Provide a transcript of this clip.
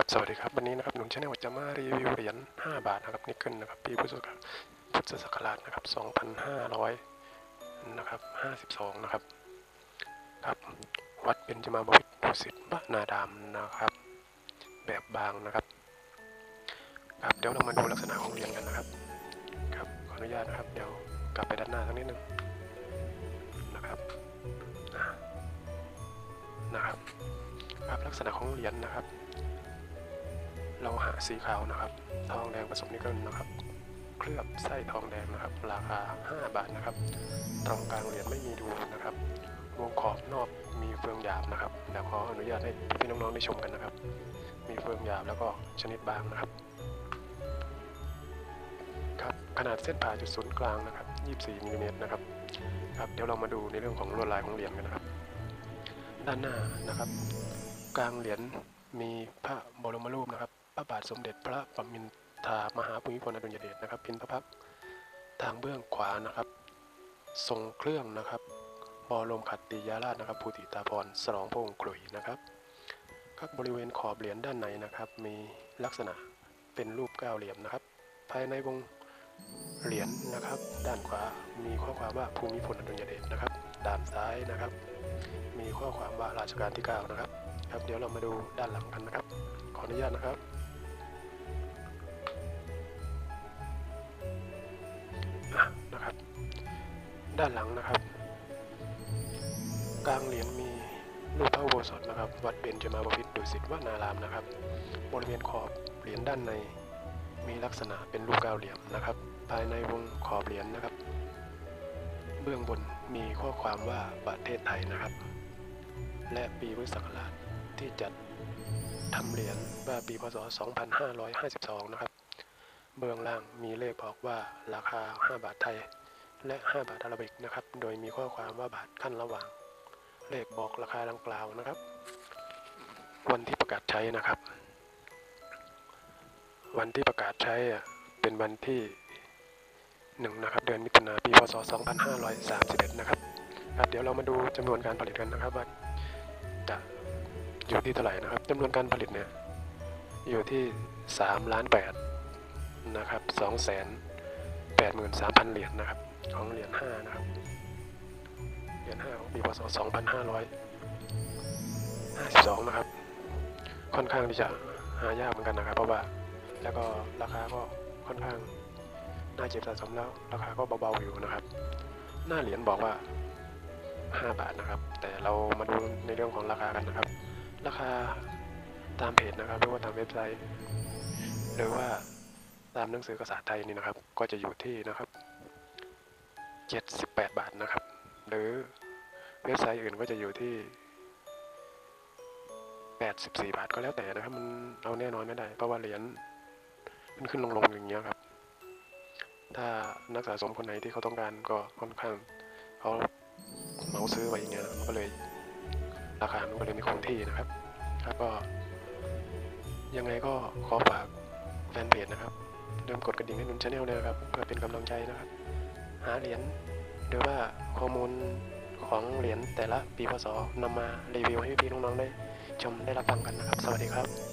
ครับสวัสดีครับวันนี้นะครับหนุ่มชาแนลจะมารีวิวเหรียญ5บาทนะครับนิกเกิลนะครับปีพุทธศักราชพุทธศักราชนะครับ2,500นะครับ52นะครับครับวัดเบญจมาบพิตรดุสิตบนาดามนะครับ แบบบางนะครับครับเดี๋ยวเรามาดูลักษณะของเหรียญกันนะครับครับขออนุญาตนะครับ เดี๋ยวกลับไปด้านหน้าสักนิดหนึ่งนะครับนะครับครับลักษณะของเหรียญนะครับ เราหาสีขาวนะครับ ทองแดงผสมนิกเกิลนะครับ เคลือบไส้ทองแดงนะครับ ราคา 5 บาทนะครับ ตรงกลางเหรียญไม่มีดูนะครับ วงขอบนอกมีเฟืองหยาบนะครับเดี๋ยวขออนุญาตให้พี่น้องๆได้ชมกันนะครับ มีเฟืองหยาบแล้วก็ชนิดบางนะครับครับขนาดเส้นผ่าจุดศูนย์กลางนะครับ 24มิลลิเมตรนะครับครับ เดี๋ยวเรามาดูในเรื่องของลวดลายของเหรียญกันนะครับ ด้านหน้านะครับ กลางเหรียญมีพระบรมรูปนะครับ ระบาทสมเด็จพระปรมินทรามหาภูมิพลอดุลยเดชนะครับพินพระพักทางเบื้องขวานะครับ ทรงเครื่องนะครับบรมขัตติยาราชนะครับภูติตาพรสลองพระองค์กลุยนะครับครับบริเวณขอบเหรียญด้านในนะครับ มีลักษณะเป็นรูปก้าวเหลี่ยมนะครับ ภายในวงเหรียญนะครับ ด้านขวามีข้อความว่าภูมิพลอดุลยเดชนะครับ ด้านซ้ายนะครับ มีข้อความว่าราชการที่9นะครับครับ เดี๋ยวเรามาดูด้านหลังกันนะครับ ขออนุญาตนะครับ ด้านหลังนะครับ กลางเหรียญมีรูปพระอุโบสถนะครับ วัดเบญจมาบพิตรดุสิตวนารามนะครับ บริเวณขอบเหรียญด้านใน มีลักษณะเป็นรูปก้าเหลี่ยมนะครับ ภายในวงขอบเหรียญนะครับ เบื้องบนมีข้อความว่าประเทศไทยนะครับ และปีพุทธศักราชที่จัดทำเหรียญว่าปีพศ 2552 นะครับ เบื้องล่างมีเลขบอกว่าราคา 5 บาทไทย และ 5 บาทอาราบิกนะครับ โดยมีข้อความว่าบาทขั้นระหว่าง เลขบอกราคาดังกล่าวนะครับ วันที่ประกาศใช้นะครับ วันที่ประกาศใช้อะเป็นวันที่หนึ่งนะครับ เดือนมิถุนาปีพศ 2531 นะครับครับ เดี๋ยวเรามาดูจำนวนการผลิตกันนะครับว่าจะอยู่ที่เท่าไหร่นะครับจำนวนการผลิตเนี่ยอยู่ที่3ล้าน8นะครับ2แสน 83,000 เหรียญนะครับ ของเหรียญ5นะครับ เหรียญ5ของปีพศ2552 นะครับ ค่อนข้างที่จะหายากเหมือนกันนะครับ เพราะว่าแล้วก็ราคาก็ค่อนข้างน่าเก็บสะสมแล้ว ราคาก็เบาๆอยู่นะครับ หน้าเหรียญบอกว่า 5 บาทนะครับ แต่เรามาดูในเรื่องของราคากันนะครับ ราคาตามเพจนะครับหรือว่าตามเว็บไซต์ หรือว่า ตามหนังสือกษาไทยนี่นะครับ ก็จะอยู่ที่นะครับ 78 บาทนะครับ หรือเว็บไซต์อื่นก็จะอยู่ที่ 84 บาทก็แล้วแต่นะครับ มันเอาแน่นอนไม่ได้ เพราะว่าเหรียญมันขึ้นลงๆอย่างเงี้ยครับ ถ้านักสะสมคนไหนที่เขาต้องการก็ค่อนข้างเขาเหมาซื้อไว้อย่างเงี้ยมันก็เลยราคามันก็เลยไม่คงที่นะครับ ครับก็ยังไงก็ขอฝากแฟนเพจนะครับ เริ่มกดกระดิ่งให้หนุนชาแนลเลยนะครับเพื่อเป็นกำลังใจนะครับ หาเหรียญหรือว่าข้อมูลของเหรียญแต่ละปีพศนำมารีวิวให้พี่น้องๆได้ชมได้รับฟังกันนะครับ สวัสดีครับ